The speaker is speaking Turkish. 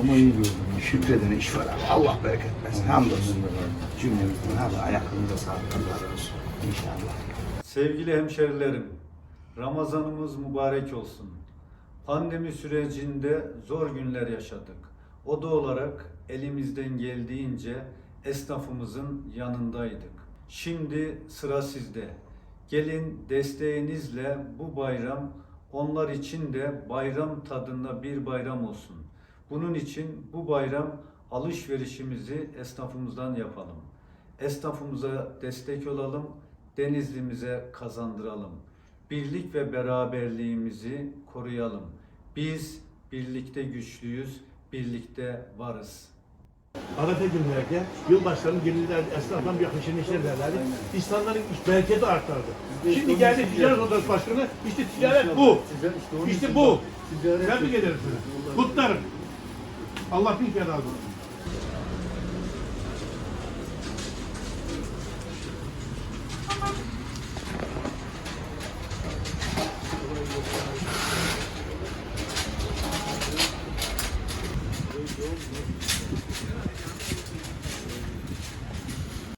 ama iyi gördüm. Şükreden iş var abi. Allah bereket versin. Hamdolsun. Cümlemizden hadi ayaklarınıza sağlık. Allah razı olsun. İnşallah. Sevgili hemşerilerim, Ramazanımız mübarek olsun. Pandemi sürecinde zor günler yaşadık. O da olarak elimizden geldiğince esnafımızın yanındaydık. Şimdi sıra sizde. Gelin desteğinizle bu bayram onlar için de bayram tadında bir bayram olsun. Bunun için bu bayram alışverişimizi esnafımızdan yapalım. Esnafımıza destek olalım, Denizlimize kazandıralım. Birlik ve beraberliğimizi koruyalım. Biz birlikte güçlüyüz, birlikte varız. Arefe günlerde yılbaşlarının gelirler, esnaftan bir yaklaşını işler derlerdi. İnsanların iş bereketi artardı. Şimdi geldi ticaret odası başkanı, işte ticaret bu. İşte bu. Tebrik ederim sizi. Kutlarım. Allah bin kere razı olsun.